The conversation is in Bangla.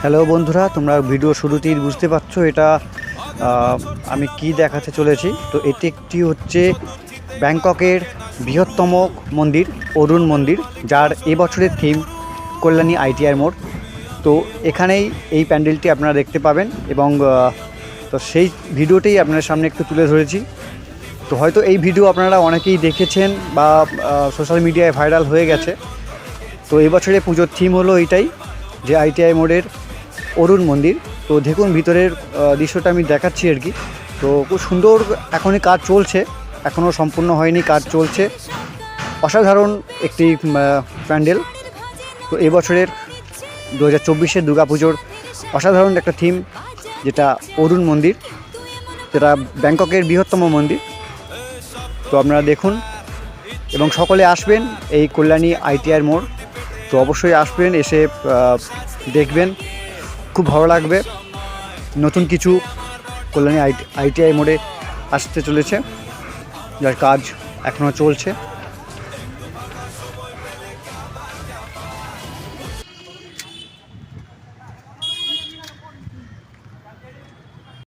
হ্যালো বন্ধুরা, তোমরা ভিডিও শুরুতেই বুঝতে পারছ এটা আমি কি দেখাতে চলেছি। তো এটি একটি হচ্ছে ব্যাংককের বৃহত্তম মন্দির, অরুণ মন্দির, যার এবছরের থিম কল্যাণী আইটিআর মোড়। তো এখানেই এই প্যান্ডেলটি আপনারা দেখতে পাবেন এবং তো সেই ভিডিওটাই আপনাদের সামনে একটু তুলে ধরেছি। তো হয়তো এই ভিডিও আপনারা অনেকেই দেখেছেন বা সোশ্যাল মিডিয়ায় ভাইরাল হয়ে গেছে। তো এবছরে পুজোর থিম হলো এইটাই। যে আইটিআই মোড়ের অরুণ মন্দির। তো দেখুন ভিতরের দৃশ্যটা আমি দেখাচ্ছি আর কি। তো খুব সুন্দর এখনই কাজ চলছে। এখনও সম্পূর্ণ হয়নি কাজ চলছে। অসাধারণ একটি প্যান্ডেল। তো এবছরের দু হাজার চব্বিশের দুর্গাপুজোর অসাধারণ একটা থিম, যেটা অরুণ মন্দির, যেটা ব্যাংককের বৃহত্তম মন্দির। তো আপনারা দেখুন এবং সকলে আসবেন এই কল্যাণী আইটিআর মোড়। তো অবশ্যই আসবেন, এসে দেখবেন। খুব ভালো লাগবে। নতুন কিছু কল্যাণী আইটিআই মোড়ে আসতে চলেছে। যার কাজ এখনও চলছে।